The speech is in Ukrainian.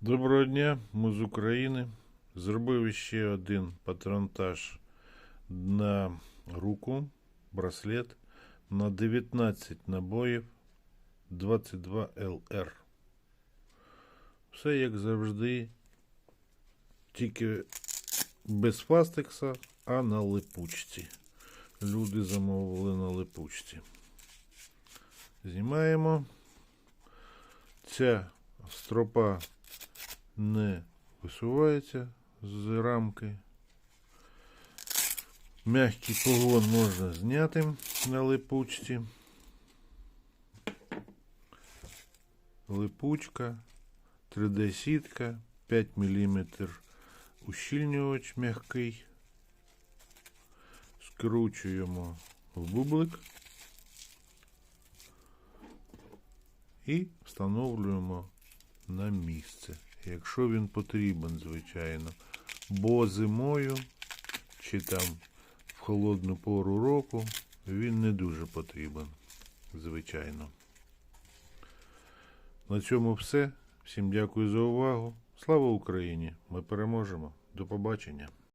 Доброго дня, ми з України. Зробив ще один патронтаж на руку, браслет на 19 набоїв 22 ЛР. Все як завжди, тільки без фастекса, а на липучці. Люди замовили на липучці. Знімаємо. Ця стропа не висувається з рамки. Мягкий погон можна зняти на липучці. Липучка, 3D-сітка, 5 мм ущільнювач м'який. Скручуємо в бублик і встановлюємо на місце, якщо він потрібен, звичайно. Бо зимою чи там в холодну пору року він не дуже потрібен, звичайно. На цьому все. Всім дякую за увагу. Слава Україні! Ми переможемо. До побачення.